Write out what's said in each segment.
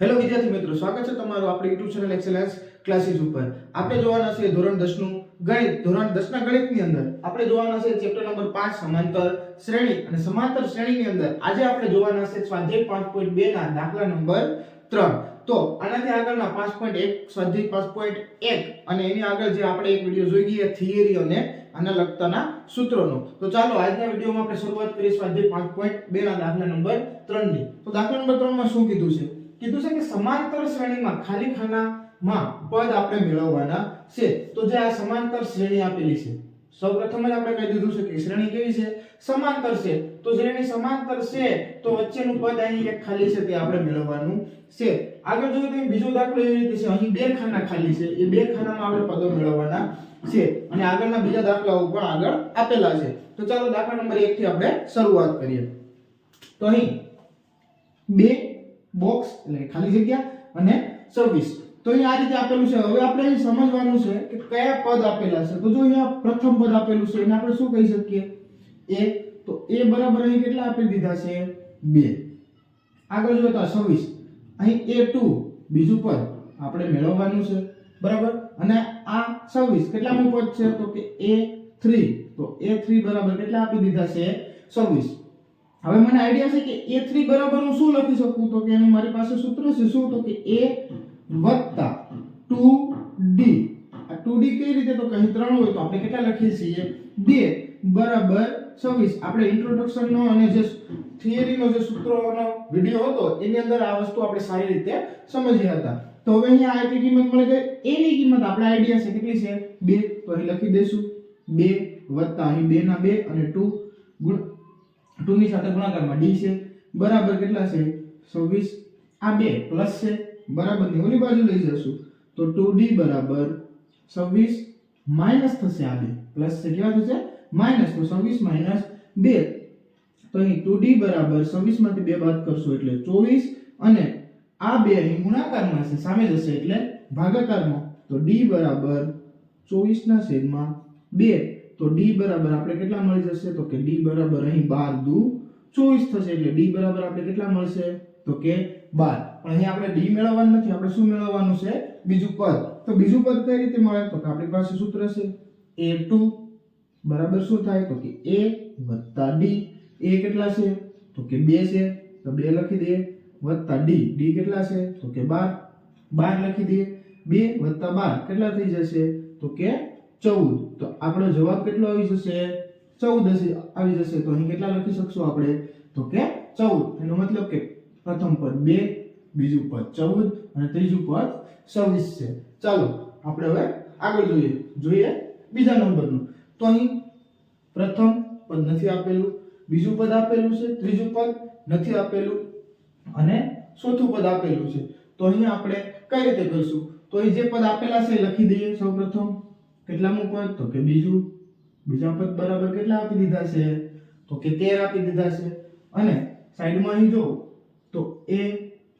Hello વિદ્યાર્થી મિત્રો, સ્વાગત છે તમારું આપણી યુટ્યુબ ચેનલ એક્સેલન્સ ક્લાસીસ ઉપર. આપણે જોવાના છે ધોરણ 10 નું ગણિત. ધોરણ 10 ના ગણિતની અંદર આપણે જોવાના છે ચેપ્ટર નંબર 5 સમાંતર શ્રેણી. અને સમાંતર શ્રેણીની અંદર આજે આપણે જોવાના છે સ્વાધ્યાય 5.2 ના દાખલા નંબર 3 તો આનાથી આગળના 5.1 સ્વાધ્યાય 5.1 અને એની આગળ જે આપણે એક વિડિયો જોઈ ગયા થિયરી અને આના લગતાના સૂત્રોનો. તો ચાલો આજના વિડિયોમાં આપણે શરૂઆત કરીએ સ્વાધ્યાય 5.2 ના દાખલા નંબર 3 ની તો દાખલા નંબર 3 માં શું કીધું છે? કીધું છે કે સમાંતર શ્રેણીમાં ખાલી ખાનામાં પદ આપણે મેળવવાના છે. તો જે આ સમાંતર શ્રેણી આપેલી છે, સૌપ્રથમ જ આપણે કહી દીધું છે કે શ્રેણી કેવી છે? સમાંતર છે. તો શ્રેણી સમાંતર છે, તો વચ્ચેનું પદ અહીં એક ખાલી છે, તે આપણે મેળવવાનું છે. આગળ જોઈએ તો બીજો દાખલો એવી રીતે છે, અહીં બે ખાના ખાલી છે. એ બે ખાનામાં આપણે પદો મેળવવાના છે. અને આગળના બીજા દાખલાઓ પણ આગળ આપેલા છે. તો ચાલો દાખલા નંબર 1 થી આપણે શરૂઆત કરીએ. તો અહીં બે બોક્સ એટલે ખાલી જગ્યા અને 26 તો અહીં આ રીતે આપેલું છે. હવે આપણે અહીં સમજવાનું છે કે કયા પદ આપેલા છે. તો જો અહીંયા પ્રથમ પદ આપેલું છે, એને આપણે શું કહી શકીએ? એ, તો એ બરાબર અહીં કેટલા આપી દીધા છે? બે. આગળ જોઈએ તો 26 અહીં a2 બીજું પદ આપણે મેળવવાનું છે. બરાબર? અને આ 26 કેટલામું પદ છે? તો કે એ થ્રી તો એ થ્રી બરાબર કેટલા આપી દીધા છે? 26 હવે મને આઈડિયા છે કે a3 બરાબર હું શું લખી શકું? તો કે એનું મારી પાસે સૂત્ર છે શું? તો કે a વત્તા 2d આ 2d કઈ રીતે? તો કહી ત્રણ 3 હોય તો આપણે કેટલા લખીએ છીએ? 2 બરાબર 26 આપણે ઇન્ટ્રોડક્શન નો અને જે થિયરી નો જે સૂત્રોનો વિડિયો હતો, એની અંદર આ વસ્તુ આપણે સારી રીતે સમજ્યા હતા. તો હવે અહીંયા આ એટલી કિંમત મળી ગઈ. એની કિંમત આપણે આઈડિયા છે કેટલી છે? 2 તો અહીં લખી દઈશું. 2 વત્તા અહીં 2 ના 2 અને 2 ગુણ 2 ની સાથે ગુણાકારમાં d છે, બરાબર કેટલા છે? 26 આ 2 પ્લસ છે બરાબરની ઓલી બાજુ લઈ જશું. તો 2d બરાબર 26 માઇનસ થશે આ 2 પ્લસ છે કેવા થશે? માઇનસ તો 26 માઇનસ 2 તો અહીં 2d બરાબર 26 માંથી 2 બાદ કરશો એટલે 24 અને આ 2 અહીં ગુણાકારમાં છે, સામે જશે એટલે ભાગાકારમાં. તો d બરાબર 24 ના છેદમાં 2 તો ડી બરાબર આપણે કેટલા મળી જશે? તો કે ડી બરાબર અહીં બાર દુ 24 થશે. એટલે ડી બરાબર આપણે કેટલા મળશે? તો કે બાર. પણ અહીં આપણે ડી મેળવવાનું નથી. આપણે શું મેળવવાનું છે? બીજું પદ. તો બીજું પદ કઈ રીતે મળે? તો કે આપણી પાસે સૂત્ર છે. A2 બરાબર શું થાય? તો કે એ વત્તા ડી એ કેટલા છે? તો કે બે છે. તો બે લખી દઈએ. વત્તા ડી ડી કેટલા છે? તો કે બાર. બાર લખી દઈએ. બે વત્તા બાર. કેટલા થઈ જશે? તો કે 14 તો આપણો જવાબ કેટલો આવી જશે? ચૌદ આવી જશે. તો અહીં કેટલા લખી શકશું આપણે? તો કે ચૌદ. એનો મતલબ કે પ્રથમ પદ બે, બીજું પદ ચૌદ અને ત્રીજું પદ 26 છે. ચાલો, આપણે હવે આગળ જોઈએ. જોઈએ બીજા નંબરનું. તો અહીં પ્રથમ પદ નથી આપેલું, બીજું પદ આપેલું છે, ત્રીજું પદ નથી આપેલું અને ચોથું પદ આપેલું છે. તો અહીં આપણે કઈ રીતે કરશું? તો અહીં જે પદ આપેલા છે લખી દઈએ સૌપ્રથમ. કેટલામું પદ તો કે બીજું. બીજા પદ બરાબર કેટલા આપી દીધા છે? તો કે તેર આપી દીધા છે. અને સાઈડમાં અહીં જો તો એ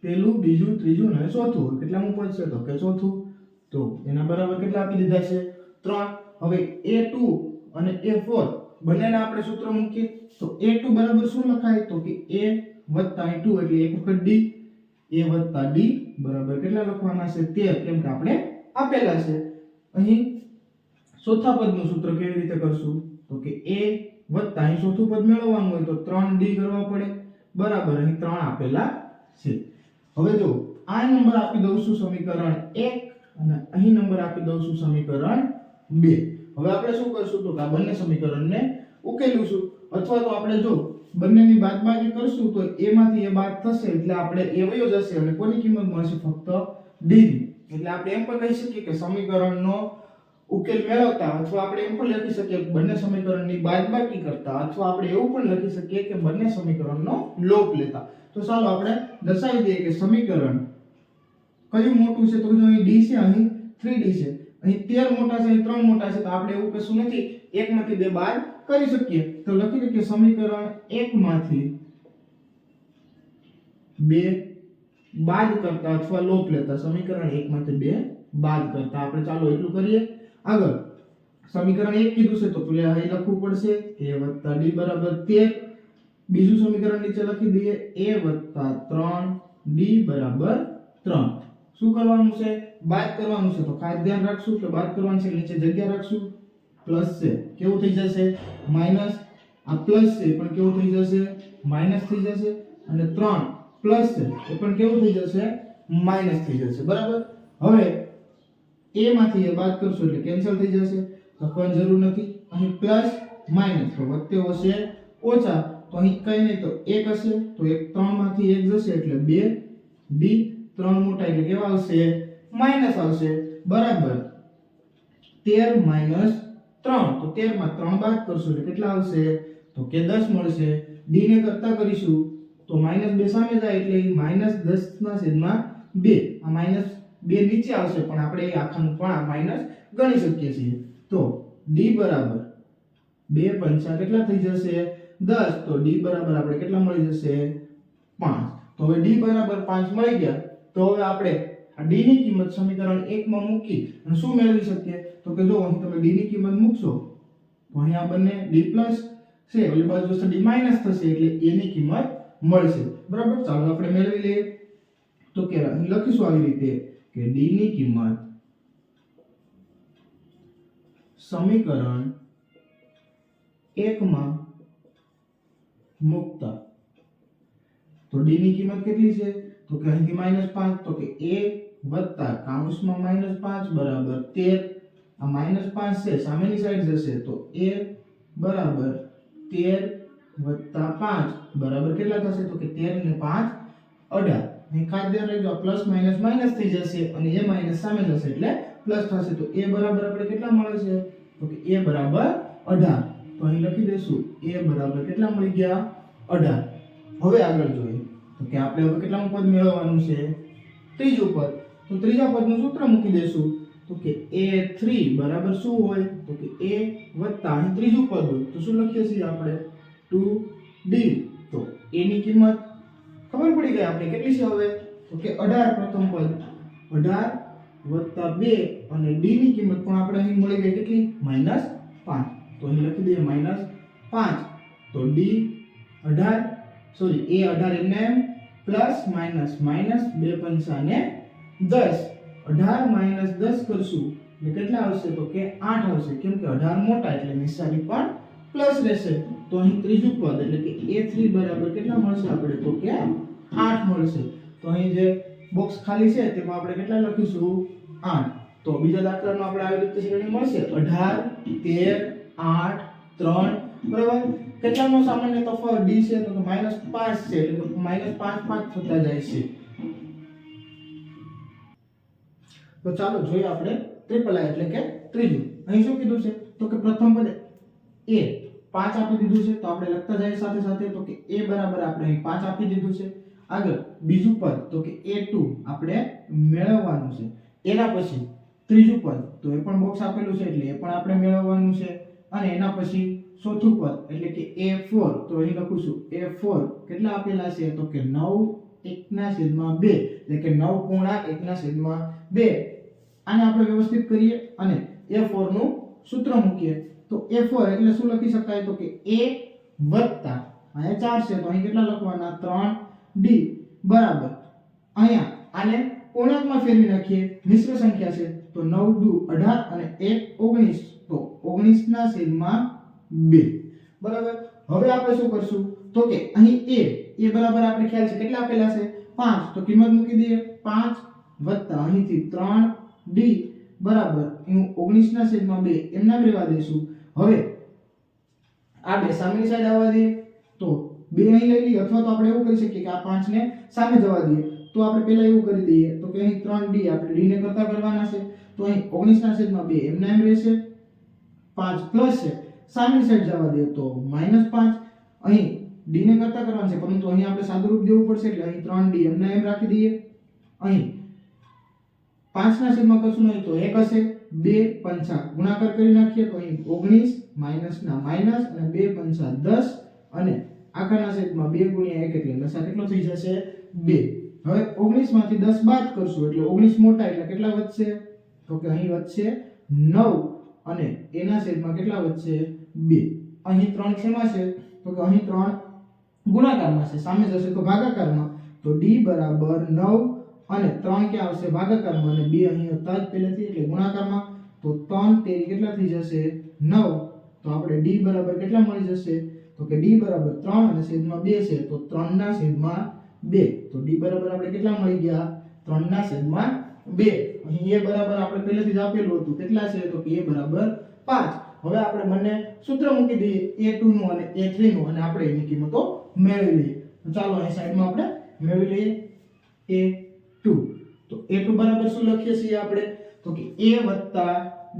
પેલું, બીજું, ત્રીજું ને ચોથું કેટલામું પદ છે? તો કે ચોથું. તો એના બરાબર કેટલા આપી દીધા છે? ત્રણ. હવે એ ટુ અને એ ફોર બંનેના આપણે સૂત્ર મૂકીએ. તો એ ટુ બરાબર શું લખાય? તો કે એ વત્તા 2 એટલે એક વખત ડી. એ વત્તા ડી બરાબર કેટલા લખવાના છે? તેર, કેમ કે આપણે આપેલા છે. અહીં ચોથા પદનું સૂત્ર કેવી રીતે કરશું? તો કે a વત્તા અહીં ચોથું પદ મેળવવાનું હોય તો 3d કરવા પડે. બરાબર, અહીં 3 આપેલા છે. હવે જો, આ નંબર આપી દઉં છું સમીકરણ 1 અને અહીં નંબર આપી દઉં છું સમીકરણ 2 હવે આપણે શું કરશું? તો કે આ બંને સમીકરણને ઉકેલીશું. અથવા તો આપણે જો બંનેની બાદબાકી કરશું તો a માંથી a બાદ થશે એટલે આપણે a વયો જશે અને કોની કિંમત મળશે? ફક્ત d એટલે આપણે એમ પણ કહી શકીએ કે સમીકરણનો ઉકેલ મેળવતા અથવા આપણે એમ પણ લખી શકીએ કે બંને સમીકરણની બાદબાકી કરતા અથવા આપણે એવું પણ લખી શકીએ કે બંને સમીકરણનો લોપ લેતા. તો ચાલો આપણે દર્શાવી દઈએ કે સમીકરણ કયું મોટું છે તો જો અહીં d છે, અહીં 3d છે. અહીં 13 મોટા છે, અહીં 3 મોટા છે તો આપણે એવું કશું નથી. એકમાંથી બે બાદ કરી શકીએ. તો લખી દઈએ કે સમીકરણ 1 માંથી બે બાદ કરતા અથવા લોપ લેતા. સમીકરણ 1 માંથી બે બાદ કરતા. આપણે ચાલો એટલું કરીએ. આગળ. સમીકરણ 1 કીધું છે, તો પેલે અહીં લખવું પડશે a d બરાબર 13 બીજું સમીકરણ નીચે લખી દઈએ a 3 d બરાબર ત્રણ. શું કરવાનું છે? બાદ કરવાનું છે. તો ખાસ ધ્યાન રાખશું કે બાદ કરવાનું છે નીચે જગ્યા રાખશું. પ્લસ છે. કેવું થઈ જશે? માઇનસ. આ પ્લસ છે પણ કેવું થઈ જશે? માઇનસ થઈ જશે. અને ત્રણ પ્લસ છે, એ પણ કેવું થઈ જશે? માઇનસ થઈ જશે. બરાબર? હવે a માંથી એ બાદ કરશું એટલે કેન્સલ થઈ જશે. લખવાની જરૂર નથી. અહીં પ્લસ માઇનસ તો વચ્ચે હશે, ઓછા. તો અહીં કઈ નહીં, તો એક હશે. તો એક ત્રણમાંથી એક જશે એટલે બે ડી ત્રણ મોટા. એટલે કેવા આવશે? માઇનસ આવશે. બરાબર. તેર માઇનસ ત્રણ. તો તેરમાં ત્રણ બાદ કરશો એટલે કેટલા આવશે? તો કે દસ મળશે. ડી ને કરતા કરીશું. તો માઇનસ બે સામે જાય એટલે માઇનસ દસ ના છેદમાં બે. આ માઇનસ બે નીચે આવશે, પણ આપણે એ આખાનું પણ માઇનસ ગણી શકીએ છીએ. તો ડી બરાબર બે પંચા કેટલા થઈ જશે? દસ. તો ડી બરાબર આપણે કેટલા મળી જશે? પાંચ. તો હવે ડી બરાબર પાંચ મળી ગયા. તો હવે આપણે આ ડી ની કિંમત સમીકરણ એકમાં મૂકી અને શું મેળવી શકીએ? તો કે જો અહીં તમે ડી ની કિંમત મૂકશો, તો અહીં આ બંને ડી પ્લસ છે એટલે બાજુ જશે ડી માઇનસ થશે, એટલે એ ની કિંમત મળશે. બરાબર? ચાલો, આપણે મેળવી લઈએ. તો કે લખીશું આવી રીતે. કે d ની કિંમત સમીકરણ 1 માં મૂકતા તો d ની કિંમત કેટલી છે તો કે અહીંથી -5 તો કે a વત્તા કૌંસમાં -5 બરાબર 13 આ -5 છે સામેની સાઈડ જશે તો a બરાબર 13 વત્તા 5 બરાબર કેટલા થશે? તો કે 13 ને 5 18 ખાસ ધ્યાન પ્લસ માઇનસ માઇનસ થઈ જશે અને એ માઇનસ સામે જશે. એટલે પ્લસ થશે. તો એ બરાબર આપણે કેટલા મળે છે? તો કે એ બરાબર 18 તો અહીં લખી દઈશું. એ બરાબર કેટલા મળી ગયા? 18 હવે આગળ જોઈએ. તો કે આપણે હવે કેટલામું પદ મેળવવાનું છે? ત્રીજું પદ. તો ત્રીજા પદનું સૂત્ર મૂકી દઈશું. તો કે a3 બરાબર શું હોય? તો કે a વત્તા અહીં ત્રીજું પદ હોય. તો શું લખીએ છીએ આપણે? 2d તો a ની કિંમત ખબર પડી ગઈ આપણે કેટલી છે હવે? તો કે 18 પ્રથમ પદ. 18 વત્તા 2 અને d ની કિંમત પણ આપણે અહીં મળી ગઈ કેટલી? -5 તો અહીં લખી દઈએ -5 તો d 18 સોરી એ 18 એમને એમ, પ્લસ માઇનસ માઇનસ 2 પંચા ને 10 18 માઇનસ 10 કરશું, એટલે કેટલા આવશે? તો કે 8 આવશે. કેમ કે 18 મોટા એટલે નિશાની પણ પ્લસ રહેશે. તો અહીં ત્રીજું પદ, એટલે કે a3 બરાબર કેટલા મળશે આપણે? તો કે 8 મળશે. તો અહીં જે બોક્સ ખાલી છે, તેમાં આપણે કેટલા લખીશું? આઠ. તો બીજા દાખલાનો આપણે આવી રીતે શ્રેણી મળશે. 18 13 8 3 બરાબર? કેટલાનો સામાન્ય તફાવત? ડી છે, તો માઇનસ પાંચ છે, એટલે માઇનસ પાંચ પાંચ થતા જાય છે. તો ચાલો જોઈએ આપણે ટ્રિપલ આઈ એટલે કે ત્રીજું. અહીં શું કીધું છે? તો કે પ્રથમ પદ એ પાંચ આપી દીધું છે, તો આપણે લખતા જઈએ સાથે સાથે. તો કે એ બરાબર આપણે અહીં પાંચ આપી દીધું છે. આગળ બીજું પદ, તો કે a2 આપણે મેળવવાનું છે. એના પછી ત્રીજું પદ, તો એ પણ બોક્સ આપેલું છે એટલે એ પણ આપણે મેળવવાનું છે. અને એના પછી ચોથું પદ, એટલે કે a4 તો અહીં લખું છું a4 કેટલા આપેલા છે? તો કે 9 એકના છેદમાં 2 એટલે કે 9 પૂર્ણાંક એકના છેદમાં 2 આને આપણે વ્યવસ્થિત કરીએ અને a4 નું સૂત્ર મૂકીએ. તો a4 એટલે શું લખી શકાય? તો કે a વત્તા, અહીંયા 4 છે, તો અહીં કેટલા લખવાના? 3d બરાબર. અહીંયા આને પૂર્ણાંકમાં ફેરવી નાખીએ. મિશ્ર સંખ્યા છે તો 9 દુ 18 અને 1 19 તો 19 ના છેદમાં 2 બરાબર. હવે આપણે શું કરશું? તો કે અહીં a, એ બરાબર આપણે ખ્યાલ છે કેટલા આપેલા છે? 5 તો કિંમત મૂકી દઈએ. 5 વત્તા અહીંથી 3d બરાબર. હું 19 ના છેદમાં 2 એમના રહેવા દઈશું હવે આ બે સામેની સાઈડ આવવા દઈએ. તો બે અહીં લઈ લઈએ, અથવા તો આપણે એવું કરી શકીએ કે આ પાંચને સામે જવા દઈએ. તો આપણે પહેલા એવું કરી દઈએ, તો કે અહીં ત્રણ ડી આપણે ડીને કરતા કરવાના છે. તો અહીં 19 ના છેદમાં 2 એમના એમ રહેશે. પાંચ પ્લસ છે. સામેની સાઈડ જવા દઈએ તો માઇનસ પાંચ. અહીં ડીને કરતા કરવાનું છે, પરંતુ અહીં આપણે સાદુરૂપ દેવું પડશે એટલે અહીં ત્રણ ડી એમના એમ રાખી દઈએ. અહીં 5 ના છેદમાં કશું નહીં, તો એક હશે, બે પંચા. ગુણાકાર કરી નાખીએ, તો અહીં ઓગણીસ માઇનસના માઇનસ અને બે પંચા દસ અને આખાના સેટમાં બે ગુણ્યા એક એટલે લસા કેટલો થઈ જશે? બે. હવે 19 માંથી દસ બાદ કરશું, એટલે 19 મોટા એટલે કેટલા વધશે? તો કે અહીં વધશે નવ અને એના સેટમાં કેટલા વધશે? બે. અહીં ત્રણ શેમાં છે, તો કે અહીં ત્રણ ગુણાકારમાં છે, સામે જશે તો ભાગાકારમાં. તો ડી બરાબર નવ અને ત્રણ ક્યાં આવશે? ભાગાકારમાં અને બે અહીં હતા જ પહેલેથી એટલે ગુણાકારમાં. તો ત્રણ તેરી કેટલા થઈ જશે? નવ. તો આપણે ડી બરાબર કેટલા મળી જશે? તો કે ડી બરાબર ત્રણ અને છેદમાં બે છે, તો ત્રણના છેદમાં બે. તો ડી બરાબર આપણે કેટલા મળી ગયા? ત્રણના છેદમાં બે. અહીં એ બરાબર આપણે પહેલેથી જ આપેલું હતું. કેટલા છે? તો કે એ બરાબર પાંચ. હવે આપણે બંને સૂત્ર મૂકી દઈએ. એ નું અને એ નું અને આપણે એની કિંમતો મેળવી લઈએ. તો ચાલો અહીં સાઈડમાં આપણે મેળવી લઈએ. A two. તો એ ટુ બરાબર શું લખીએ છીએ આપણે? તો કે એ વત્તા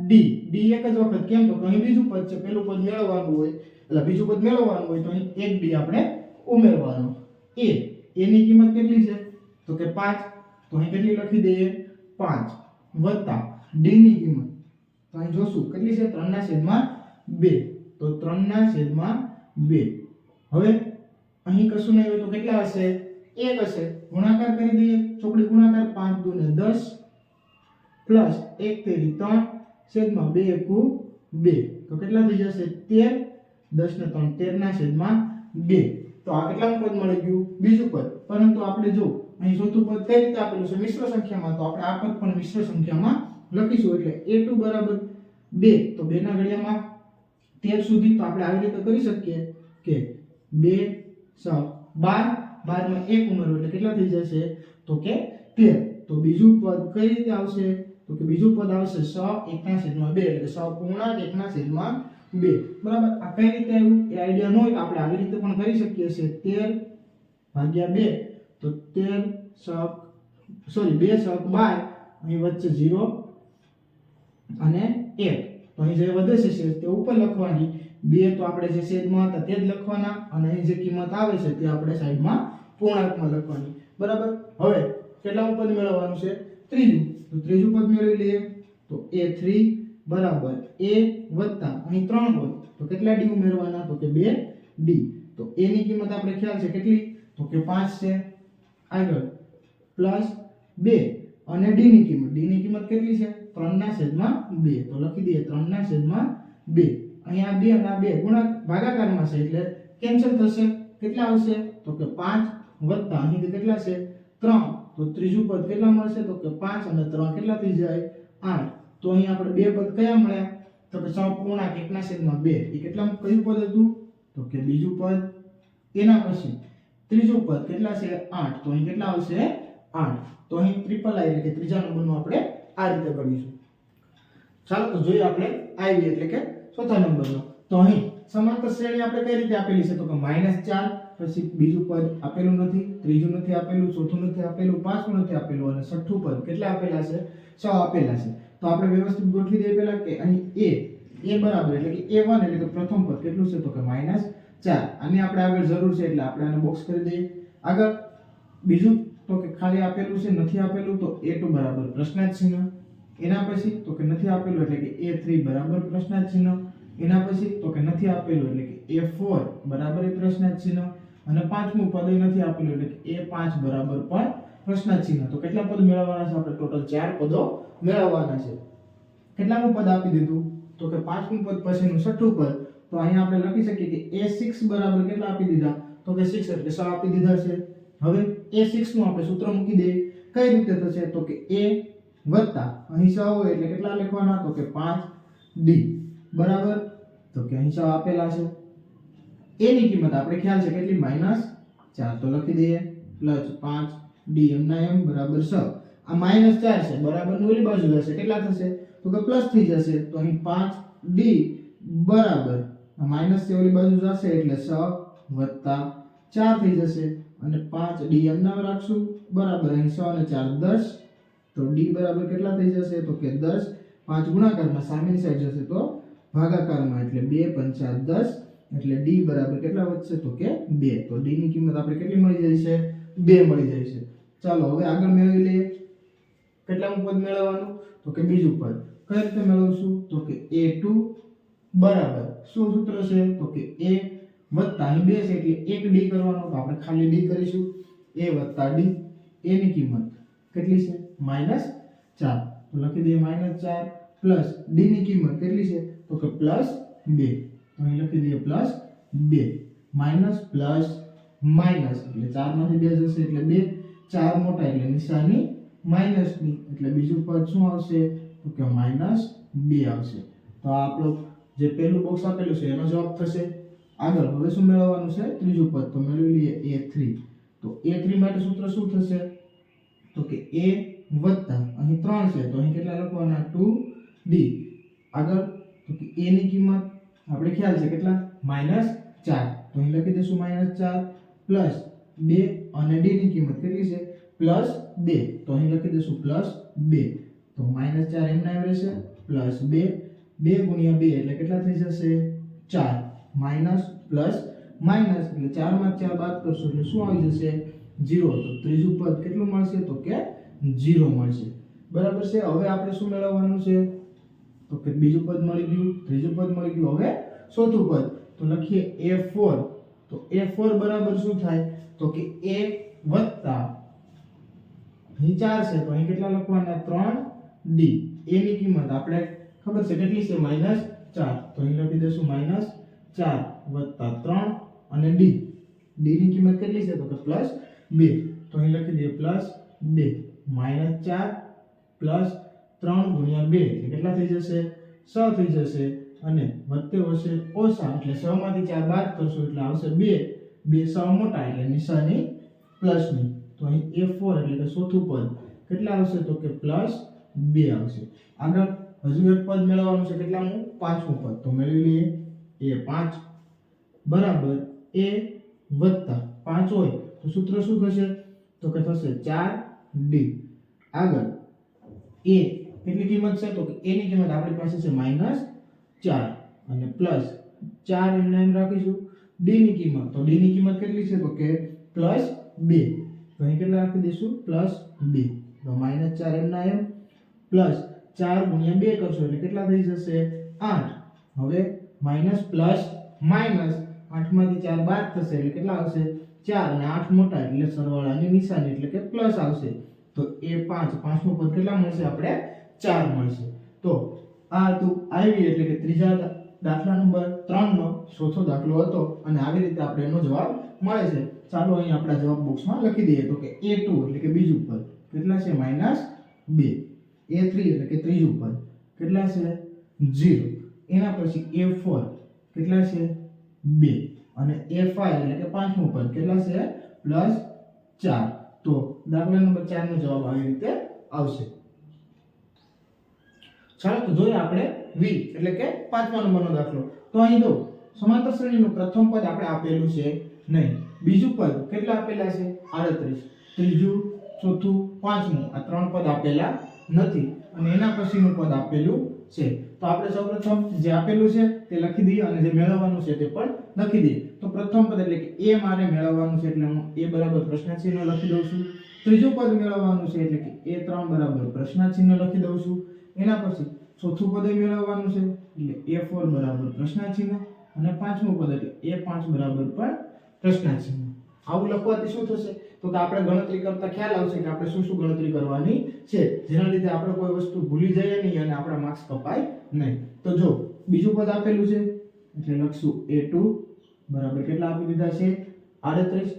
ડી. ડી એક જ વખત કેમ? તો કંઈ બીજું પદ છે. પેલું પદ મેળવવાનું હોય. એટલે બીજું પદ મેળવવાનું હોય તો અહીં એક ડી આપણે ઉમેરવાનો. એ, એની કિંમત કેટલી છે? તો કે 5 તો અહીં કેટલી લખી દઈએ? 5 વત્તા ડી ની કિંમત. તો અહીં જોશું, કેટલી છે? 3 ના છેદમાં 2 તો 3 ના છેદમાં 2 હવે અહીં કશું નહીં હોય તો કેટલા હશે? એક હશે. ગુણાકાર કરી દઈએ. ચોકડી ગુણાકાર 5 દુ ને 10 પ્લસ 1 તેરી 3 છેદમાં 2 એકુ 2 તો કેટલા થઈ જશે? 13 10 ને 3 13 ના છેદમાં બે. તો આ કેટલાનું પદ મળી ગયું? બીજું પદ. પરંતુ આપણે જો અહીં ચોથું પદ કઈ રીતે આપેલું છે? મિશ્ર સંખ્યામાં. તો આપણે આ પદ પણ મિશ્ર સંખ્યામાં લખીશું. એટલે એ ટુ બરાબર બે. તો બે ના ઘડિયામાં તેર સુધી તો આપણે આવી રીતે કરી શકીએ કે 2 6 12 12 માં 1 ઉમેરો. એટલે કેટલા થઈ જશે? તો કે તેર. તો બીજું પદ કઈ રીતે આવશે? તો કે બીજું પદ આવશે 6 1 ના છેદમાં બે. એટલે સ પૂર્ણાંક 1 ના છેદમાં 2 બરાબર? આ કઈ રીતે આવ્યું? એ આઈડિયા ન હોય આપણે આવી રીતે પણ કરી શકીએ છીએ. 13 ભાગ્યા 2 તો 13 શક સોરી 2 શક 12 અહીં વચ્ચે 0 અને 1 તો અહીં જે વધે છે તે ઉપર લખવાની. બે તો આપણે જે છેદમાં હતા તે જ લખવાના અને અહીં જે કિંમત આવે છે તે આપણે સાઈડમાં પૂર્ણાંકમાં લખવાની. બરાબર? હવે કેટલામું પદ મેળવવાનું છે? ત્રીજું. તો ત્રીજું પદ મેળવી લઈએ. તો a3 બરાબર. a વત્તા, અહીં ત્રણ હોય. તો કેટલા ડી ઉમેરવાના? તો કે બે ડી. તો એ ની કિંમત આપણે ખ્યાલ છે કેટલી? તો કે પાંચ છે. આગળ. પ્લસ બે. અને ડી ની કિંમત. ડી ની કિંમત કેટલી છે? 3 ના છેદમાં બે. તો લખી દઈએ 3 ના છેદમાં બે. અહીંયા બે અને 2 ગુણાક ભાગાકારમાં છે એટલે કેન્સલ થશે. કેટલા આવશે? તો કે પાંચ વત્તા. અહીં કેટલા છે? ત્રણ. તો ત્રીજું પદ કેટલા મળશે? તો કે પાંચ અને ત્રણ કેટલા થઈ જાય? આઠ. તો અહીં આપણે બે પદ કયા મળ્યા? તો કે 6 પૂર્ણાંક 1 ના છેદમાં બે. એ કેટલામાં કયું પદ હતું? તો કે બીજું પદ. એના પછી ત્રીજું પદ કેટલા છે? આઠ. તો અહીં કેટલા આવશે? આઠ. તો અહીં ટ્રિપલ આઈ એટલે કે ત્રીજા નંબરનું આપણે આ રીતે કરીશું. ચાલો, તો જોઈએ આપણે આવી એટલે કે ચોથા નંબરનો. તો અહીં સમાંતર શ્રેણી આપણે કઈ રીતે આપેલી છે? તો કે -4 પછી બીજું પદ આપેલું નથી, ત્રીજું નથી આપેલું, ચોથું નથી આપેલું, પાંચમું નથી આપેલું અને છઠ્ઠું પદ કેટલા આપેલા છે? છ આપેલા છે. તો આપણે વ્યવસ્થિત ગોઠવી દઈએ પહેલા કે અહીં એ એ બરાબર એટલે કે એ વન એટલે કે પ્રથમ પદ કેટલું છે? તો કે માઇનસ ચાર. આની આપણે આગળ જરૂર છે એટલે આપણે આને બોક્સ કરી દઈએ. આગળ બીજું તો કે ખાલી આપેલું છે, નથી આપેલું, તો એ ટુ બરાબર પ્રશ્નાર્થ ચિહ્ન એના પછી તો કે નથી આપેલું એટલે કે એ થ્રી બરાબર પ્રશ્નાર્થ ચિહ્ન એના પછી તો કે નથી આપેલું એટલે કે એ ફોર બરાબર એ પ્રશ્નાર્થ ચિહ્ન અને પાંચમું પદ નથી આપેલું એટલે કે a5 બરાબર પણ ચિહ્ન તો કેટલા પદ મેળવવાના છે આપણે? ટોટલ ચાર પદો મેળવવાના છે. કેટલામું પદ આપી દીધું? તો કે પાંચમું પદ પછીનું છઠ્ઠું પદ. તો અહીંયા આપણે લખી શકીએ કે એ સિક્સ બરાબર કેટલા આપી દીધા? તો કે સિક્સ એટલે સો આપી દીધા છે. હવે એ સિક્સનું આપણે સૂત્ર મૂકી દઈએ. કઈ રીતે થશે? તો કે એ વત્તા, અહીં સો હોય એટલે કેટલા લખવાના? તો કે પાંચ ડી. બરાબર? તો કે અહીં સો આપેલા છે. A ની કિંમત આપણે ખ્યાલ છે કેટલી? માઇનસ 4 તો લખી દઈએ. પ્લસ 5 d એમ ના એમ બરાબર 6 આ માઇનસ 4 છે બરાબરનું ઓલી બાજુ જશે કેટલા થશે? તો કે પ્લસ થઈ જશે. તો અહીં 5 d બરાબર. આ માઇનસથી ઓલી બાજુ જશે એટલે 6 વત્તા 4 થઈ જશે. અને 5 d એમ નામ રાખશું. બરાબર અહીં 6 અને 4 10 તો d બરાબર કેટલા થઈ જશે? તો કે 10 5 ગુણાકારમાં સામેની સાઈડ જશે તો ભાગાકારમાં એટલે 2 પંચા 10 એટલે d બરાબર કેટલા વધશે? તો કે 2 તો d ની કિંમત આપણે કેટલી મળી જાય છે? 2 મળી જાય છે. ચાલો, હવે આગળ મેળવી લઈએ. કેટલામું પદ મેળવવાનું? તો કે બીજું પદ. કઈ રીતે મેળવશું? તો કે a2 બરાબર. શું સૂત્ર છે? તો કે a વત્તા અહીં બે છે એટલે એક d કરવાનો. તો આપણે ખાલી d કરીશું. A વત્તા d. A ની કિંમત કેટલી છે? માઇનસ ચાર. તો લખી દઈએ માઇનસ ચાર પ્લસ d ની કિંમત કેટલી છે? તો કે પ્લસ બે. તો અહીં લખી દઈએ પ્લસ બે માઇનસ પ્લસ માઇનસ એટલે ચારમાંથી બે જશે એટલે બે, ચાર મોટા એટલે નિશાની માઇનસની એટલે બીજું પદ શું આવશે? તો કે માઇનસ બે આવશે. તો આ આપણું જે પહેલું બોક્સ આપેલું છે, એનો જવાબ થશે. આગળ હવે શું મેળવવાનું છે? ત્રીજું પદ. તો મેળવી લઈએ એ થ્રી તો એ થ્રી માટે સૂત્ર શું થશે? તો કે એ વત્તા, અહીં ત્રણ છે, તો અહીં કેટલા લખવાના? ટુ ડી આગળ, તો કે એ ની કિંમત આપણે ખ્યાલ છે કેટલા? માઇનસ ચાર. તો અહીં લખી દઈશું માઇનસ ચાર પ્લસ બે અને ડીની કિંમત કેટલી છે? પ્લસ બે. તો અહીં લખી દઈશું પ્લસ બે. તો માઇનસ ચાર એમના એમ રહેશે. પ્લસ બે. બે ગુણ્યા બે એટલે કેટલા થઈ જશે? ચાર. માઇનસ પ્લસ માઇનસ એટલે ચારમાં ચાર બાદ કરશો એટલે શું આવી જશે? જીરો તો ત્રીજું પદ કેટલું મળશે? તો કે જીરો મળશે. બરાબર છે? હવે આપણે શું મેળવવાનું છે? તો કે બીજું પદ મળી ગયું, ત્રીજું પદ મળી ગયું હવે ચોથું પદ. તો લખીએ એ ફોર તો એ ફોર બરાબર શું થાય? તો કે એ વત્તા અહીં ચાર છે, તો અહીં કેટલા લખવાના? ત્રણ ડી એ ની કિંમત આપણે ખબર છે કેટલી છે? માઇનસ ચાર. તો અહીં લખી દઈશું માઇનસ ચાર વત્તા ત્રણ અને ડી ડી ની કિંમત કેટલી છે? તો કે પ્લસ બે. તો અહીં લખી દઈએ પ્લસ બે. માઇનસ ચાર પ્લસ ત્રણ ગુણ્યા બે એટલે કેટલા થઈ જશે? છ થઈ જશે. અને વધતે હશે ઓછા એટલે છ માંથી ચાર બાદ કરશું એટલે આવશે બે. બે સ મોટા એટલે નિશાની પ્લસની. તો અહીં એ ફોર એટલે કે ચોથું પદ. કેટલા આવશે? તો કે પ્લસ બે આવશે. આગળ હજુ એક પદ મેળવવાનું છે કેટલામું? પાંચમું પદ. તો મેળવી લઈએ. એ પાંચ બરાબર એ વત્તા પાંચ હોય તો સૂત્ર શું થશે? તો કે થશે ચાર ડી. આગળ એ કેટલી કિંમત છે? તો કે a ની કિંમત આપણી પાસે છે માઇનસ ચાર. અને પ્લસ ચાર એમને એમ રાખીશું. D ની કિંમત. તો d ની કિંમત કેટલી છે? તો કે પ્લસ બે. તો અહીં કેટલા રાખી દઈશું? પ્લસ બે. તો માઇનસ ચાર એમના એમ. પ્લસ ચાર ગુણ્યા બે કરશો એટલે કેટલા થઈ જશે? આઠ. હવે માઇનસ પ્લસ માઇનસ આઠમાંથી ચાર બાદ થશે એટલે કેટલા આવશે? ચાર. અને આઠ મોટા એટલે સરવાળાની નિશાની એટલે કે પ્લસ આવશે. તો એ પાંચ. પાંચમું પદ કેટલા મળશે? આપણે ચાર મળશે તો આ હતું આવી એટલે કે ત્રીજા દાખલા નંબર ત્રણનો ચોથો દાખલો હતો અને આવી રીતે આપણે એનો જવાબ મળે છે. ચાલો અહીં આપણા જવાબ બોક્સમાં લખી દઈએ તો કે એ ટુ એટલે કે બીજું પદ. કેટલા છે? માઇનસ બે. એ થ્રી એટલે કે ત્રીજું પદ. કેટલા છે? ઝીરો. એના પછી એ ફોર. કેટલા છે? બે. અને એ ફાઈવ એટલે કે પાંચમું પદ. કેટલા છે? પ્લસ ચાર. તો દાખલા નંબર ચારનો જવાબ આવી રીતે આવશે. ચાલો તો જોઈએ આપણે વી એટલે કે પાંચમા નંબરનો દાખલો. તો અહીં જો સમાંતર શ્રેણીનું પ્રથમ પદ આપણે આપેલું છે નહીં. બીજું પદ કેટલા આપેલા છે? આડત્રીસ. ત્રીજું, ચોથું, પાંચમું. આ ત્રણ પદ આપેલા નથી. અને એના પછીનું પદ આપેલું છે. તો આપણે સૌપ્રથમ જે આપેલું છે તે લખી દઈએ અને જે મેળવવાનું છે તે પણ લખી દઈએ. તો પ્રથમ પદ એટલે કે એ મારે મેળવવાનું છે એટલે હું એ બરાબર પ્રશ્ન ચિહ્ન લખી દઉં છું. ત્રીજું પદ મેળવવાનું છે એટલે કે એ ત્રણ બરાબર પ્રશ્ન ચિહ્ન લખી દઉં છું. એના પછી ચોથું પદ મેળવવાનું છે, એટલે એ ફોર બરાબર પ્રશ્નાચિહ્ન અને પાંચમું પદ, એટલે એ પાંચ બરાબર પણ પ્રશ્નાચિહ્ન આવું લખવાથી શું થશે? તો કે આપણે ગણતરી કરતા ખ્યાલ આવશે કે આપણે શું શું ગણતરી કરવાની છે. જેના લીધે આપણે કોઈ વસ્તુ ભૂલી જઈએ નહીં અને આપણા માર્ક્સ કપાય નહીં. તો જો, બીજું પદ આપેલું છે, એટલે લખશું એ ટુ બરાબર કેટલા આપી દીધા છે? આડત્રીસ.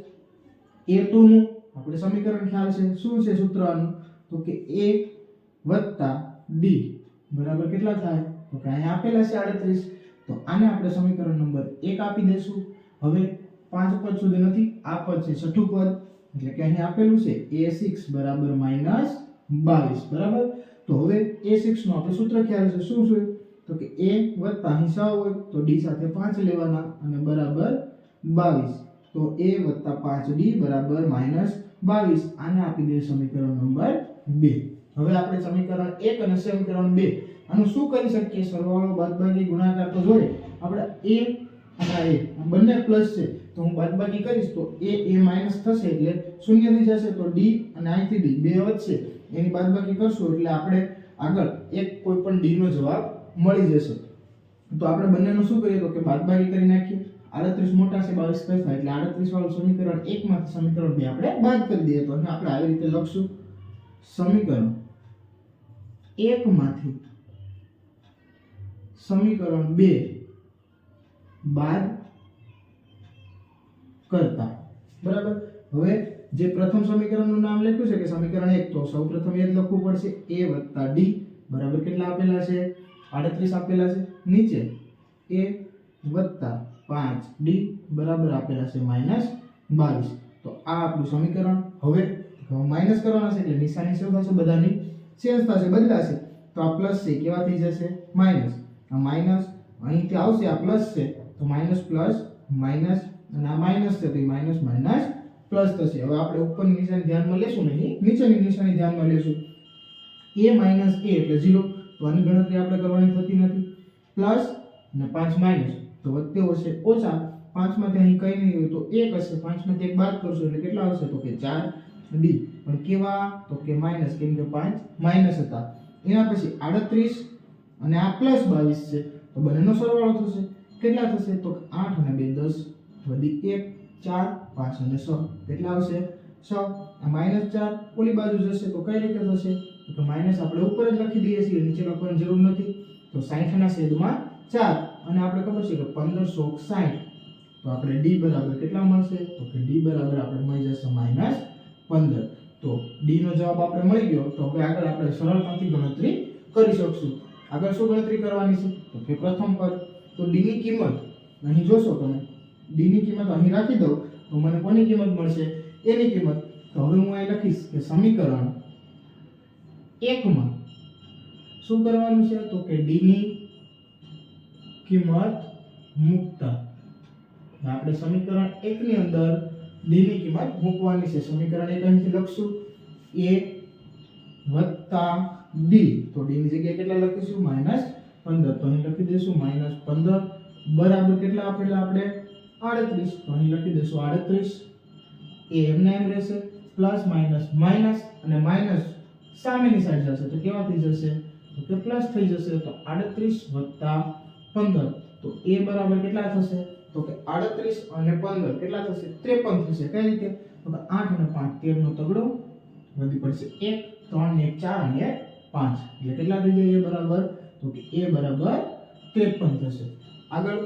એ ટુ નું આપણે સમીકરણ ખ્યાલ છે. શું છે સૂત્રનું? તો કે એ વત્તા ડી બરાબર કેટલા થાય? તો કે અહીંયા આપેલા છે આડત્રીસ. તો આને આપણે સમીકરણ નંબર એક આપી દઈશું. હવે પાંચ પદ સુધી નથી, આ પદ છે છઠ્ઠું પદ. એટલે કે અહીં આપેલું છે એ સિક્સ બરાબર માઇનસ બાવીસ, બરાબર? તો હવે એ સિક્સનું આપણે સૂત્ર ખ્યાલ છે, શું છે? તો કે એ વત્તા છ હોય, તો ડી સાથે પાંચ લેવાના અને બરાબર બાવીસ. તો એ વત્તા પાંચ ડી બરાબર માઇનસ બાવીસ. આને આપી દે સમીકરણ નંબર બે. હવે આપણે સમીકરણ એક અને સમીકરણ બે. આનું શું કરી શકીએ? સરવાળો, બાદબાકી, ગુણાકાર તો જોઈએ. આપણે એ અને a બંને પ્લસ છે. તો હું બાદબાકી કરીશ તો એ એ માઇનસ થશે એટલે શૂન્ય થઈ જશે. તો ડી અને અહીંથી ડી બે વધશે. એની બાદબાકી કરશું એટલે આપણે આગળ એક કોઈ પણ d નો જવાબ મળી જશે. તો આપણે બંનેનું શું કરીએ? તો કે બાદબાકી કરી નાખીએ. આડત્રીસ મોટા છે, બાવીસ કરતા એટલે આડત્રીસ વાળું સમીકરણ એકમાંથી સમીકરણ બે આપણે બાદ કરી દઈએ. તો આપણે આવી રીતે લખશું. સમીકરણ એક માંથી સમીકરણ બે બાદ કરતા. બરાબર? હવે જે પ્રથમ સમીકરણનું નામ લખ્યું છે કે સમીકરણ એક, તો સૌપ્રથમ એ જ લખવું પડશે. એ વત્તા ડી. બરાબર કેટલા આપેલા છે? આડત્રીસ આપેલા છે. નીચે એ વત્તા પાંચ ડી બરાબર આપેલા છે માઇનસ બાવીસ. તો આ આપણું સમીકરણ હવે માઇનસ કરવાના છે એટલે નિશાની શું થશે બધાની. ચેન્જ થશે, બદલાશે. તો આ પ્લસ છે, કેવા થઈ જશે? માઇનસ આ માઇનસ અહીંથી આવશે, આ પ્લસ છે. તો માઇનસ પ્લસ માઇનસ અને આ માઇનસ છે, તો એ માઇનસ માઇનસ પ્લસ થશે. હવે આપણે ઉપરની નિશાની ધ્યાનમાં લેશું નહીં નીચેની નિશાની ધ્યાનમાં લેશું. એ માઇનસ એ એટલે ઝીરો તો આની ગણતરી આપણે કરવાની થતી નથી. પ્લસ અને પાંચ માઇનસ તો વધતે હશે ઓછા પાંચમાંથી અહીં કંઈ નહીં હોય તો એક હશે. પાંચમાંથી એક બાદ કરશો એટલે કેટલા આવશે? તો કે ચાર. ડી. પણ કેવા? તો કે માઇનસ, કેમ કે પાંચ માઇનસ હતા. એના પછી આડત્રીસ અને આ પ્લસ બાવીસ છે. તો બંનેનો સરવાળો થશે. કેટલા થશે? તો આઠ અને બે દસ વધી એક, ચાર, પાંચ અને છ. કેટલા આવશે? છ. આ માઇનસ ચાર ઓલી બાજુ જશે. તો કઈ રીતે થશે? તો માઇનસ આપણે ઉપર જ લખી દઈએ છીએ. નીચે લખવાની જરૂર નથી. તો સાઠના છેદમાં ચાર. અને આપણે ખબર છે કે પંદરસો સાઠ તો આપણે ડી બરાબર કેટલા મળશે? તો કે ડી બરાબર આપણે મળી જશે માઇનસ પંદર. તો ડીનો જવાબ આપણે મળી ગયો. તો હવે આગળ આપણે સરળતાથી ગણતરી કરી શકશું. આગળ શું ગણતરી કરવાની છે? તો કે પ્રથમ પદ. તો ડી ની કિંમત, અહીં જોશો તમે. ડી ની કિંમત અહીં રાખી દઉં, તો મને કોની કિંમત મળશે? એની કિંમત. તો હવે હું અહીં લખીશ કે સમીકરણ એકમાં શું કરવાનું છે? તો કે ડી ની કિંમત મુકતા. આપણે સમીકરણ એકની અંદર ની કિંમત મૂકવાની છે. સમીકરણ એક અહીંથી લખશું. એ વત્તા ડી તો ડીની જગ્યાએ કેટલા લખીશું? માઇનસ પંદર. તો અહીં લખી દઈશું માઇનસ પંદર. બરાબર કેટલા આપેલા આપણે? આડત્રીસ. તો અહીં લખી દઈશું આડત્રીસ. એ એમને એમ રહેશે. પ્લસ માઇનસ માઇનસ અને માઇનસ સામેની સાઈડ જશે. તો કેવા થઈ જશે? તો કે પ્લસ થઈ જશે. તો આડત્રીસ વત્તા પંદર. તો એ બરાબર કેટલા થશે? તો કે આડત્રીસ અને પંદર કેટલા થશે? ત્રેપન થશે. કઈ રીતે? તો કે આઠ અને પાંચ તેર નો તગડો વધી પડશે એક, ત્રણ ને ચાર અને પાંચ. એટલે કેટલા થઈ જાય એ બરાબર? તો કે એ બરાબર ત્રેપન થશે. આગળ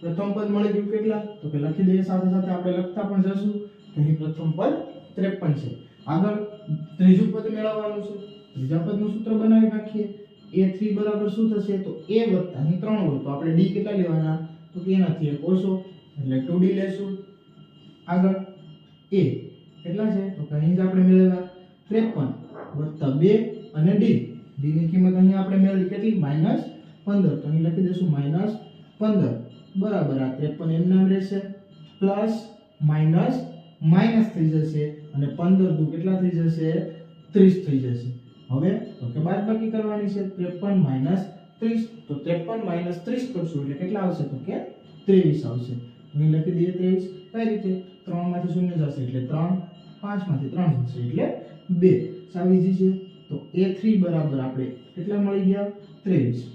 પ્રથમ પદ મળી ગયું કેટલા? તો કે લખી દઈએ સાથે સાથે આપણે લખતા પણ જશું કે અહીં પ્રથમ પદ ત્રેપન છે. આગળ ત્રીજું પદ મેળવવાનું છે. ત્રીજા પદનું સૂત્ર બનાવી નાખીએ. એ થ્રી બરાબર શું થશે? તો એ વત્તા, અહીં ત્રણ હોય, તો આપણે ડી કેટલા લેવાના? તો કે એનાથી એક ઓછો, એટલે ટુ ડી લેશું. આગળ, એ કેટલા છે? તો કે અહીં જ આપણે મેળવેલા. ત્રેપન વત્તા બે અને ડી. ડી ની કિંમત અહીં આપણે મેળવી કેટલી? માઇનસ પંદર. તો અહીં લખી દઈશું માઇનસ પંદર. બરાબર, આ ત્રેપન એમ નામ રહેશે. પ્લસ માઇનસ માઇનસ થઈ જશે અને પંદર દુ કેટલા થઈ જશે? ત્રીસ થઈ જશે. હવે, તો કે બાદબાકી કરવાની છે. ત્રેપન માઇનસ ત્રીસ, તો ત્રેપન માઇનસ ત્રીસ કરશું એટલે કેટલા આવશે તો કે ત્રેવીસ આવશે. અહીં લખી દઈએ ત્રેવીસ, કઈ રીતે? ત્રણમાંથી શૂન્ય જશે એટલે ત્રણ, પાંચમાંથી ત્રણ જશે એટલે બે. સાવ easy છે. તો એ થ્રી બરાબર આપણે કેટલા મળી ગયા? ત્રેવીસ.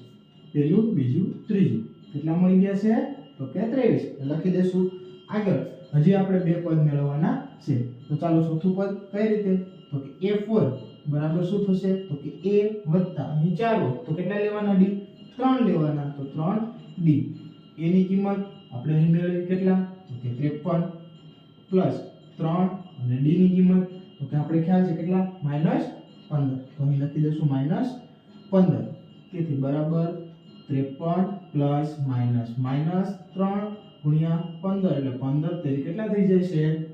પેલું, બીજું, ત્રીજું. કેટલા મળી ગયા છે? તો કે ત્રેવીસ. લખી દેશું આગળ. હજી આપણે બે પદ મેળવવાના છે. તો ચાલો ચોથું પદ કઈ રીતે? તો કે એ ફોર બરાબર શું થશે? તો કે એ વત્તા, અહીં ચાર તો કેટલા લેવાના ડી? ત્રણ લેવાના, તો ત્રણ ડી. એની કિંમત આપણે અહીં મેળવી કેટલા? તો કે ત્રેપન પ્લસ ત્રણ અને d ની કિંમત, તો કે આપણે ખ્યાલ છે કેટલા? માઇનસ પંદર. તો અહીં લખી દઈશું માઇનસ પંદર. તેથી બરાબર ત્રેપન પ્લસ માઇનસ માઇનસ ત્રણ ગુણ્યા પંદર. એટલે પંદર તેરી કેટલા થઈ જશે?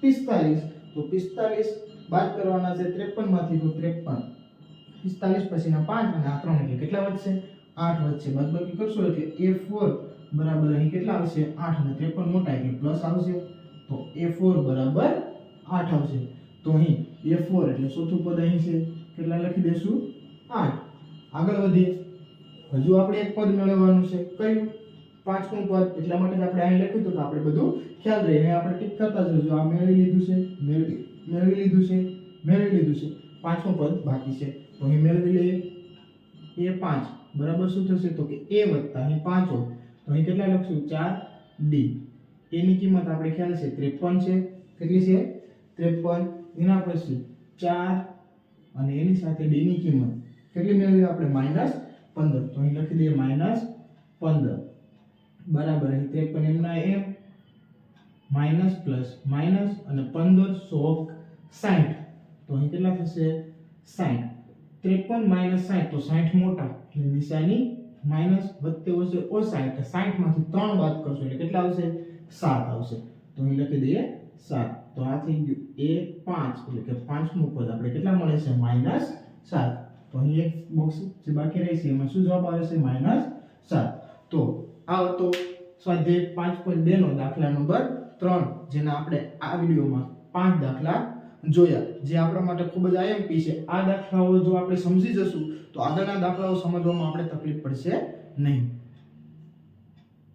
પિસ્તાલીસ. તો પિસ્તાલીસ બાદ કરવાના છે ત્રેપનમાંથી તો ત્રેપન. પિસ્તાલીસ પછીના પાંચ અને આ ત્રણ એટલે કેટલા વધશે? આઠ વધશે. બાદબાકી કરશો એટલે એ ફોર બરાબર અહીં કેટલા આવશે? આઠ અને ત્રેપન મોટા એટલે પ્લસ આવશે. તો એ ફોર બરાબર આઠ આવશે. તો અહીં એ ફોર એટલે ચોથું પદ અહીં છે. કેટલા લખી દેશું આઠ. આગળ વધીએ. હજુ આપણે એક પદ મેળવવાનું છે. કયું? પાંચમું પદ. એટલા માટે આપણે અહીં લખ્યું હતું કે આપણે બધું ખ્યાલ રહે. આપણે ટીક કરતા જજો આ મેળવી લીધું છે. મેળવી. મેળવી લીધું છે, મેળવી લીધું છે. પાંચમું પદ બાકી છે. તો અહીં મેળવી લઈએ. એ પાંચ. બરાબર શું થશે? તો કે એ વત્તા અહીં પાંચો તો અહીં કેટલા લખશું? ચાર ડી. એની કિંમત આપણે ખ્યાલ છે, ત્રેપન છે. કેટલી છે? ત્રેપન. એના પછી ચાર. અને એની સાથે ડીની કિંમત. કેટલી મેળવી? આપણે માઇનસ પંદર. તો અહીં લખી દઈએ માઇનસ પંદર. બરાબર, અહીં ત્રેપન એમના એમ. માઇનસ પ્લસ માઇનસ અને પંદર સો સાઠ તો અહીં કેટલા થશે સાઠ ત્રેપન માઇનસ સાઠ તો સાઠ મોટા એટલે નિશાની માઇનસ વધતે ઓછે ઓછા એટલે સાઠમાંથી ત્રણ બાદ કરશો એટલે કેટલા આવશે સાત આવશે તો અહીં લખી દઈએ સાત તો આ થઈ ગયું એક પાંચ એટલે કે પાંચમું પદ આપણે કેટલા મળે છે માઇનસ સાત તો અહીં એક બોક્સ જે બાકી રહે છે એમાં શું જવાબ આવે છે માઇનસ સાત તો આ હતો સ્વાધ્યાય પાંચ પોઈન્ટ બે નો દાખલા નંબર ત્રણ જેના આપણે આ વિડીયોમાં પાંચ દાખલા જોયા. જે આપણા માટે ખૂબ જ આઈએમપી છે. આ દાખલાઓ જો આપણે સમજી જશું, તો આગળના દાખલાઓ સમજવામાં આપણે તકલીફ પડશે નહીં.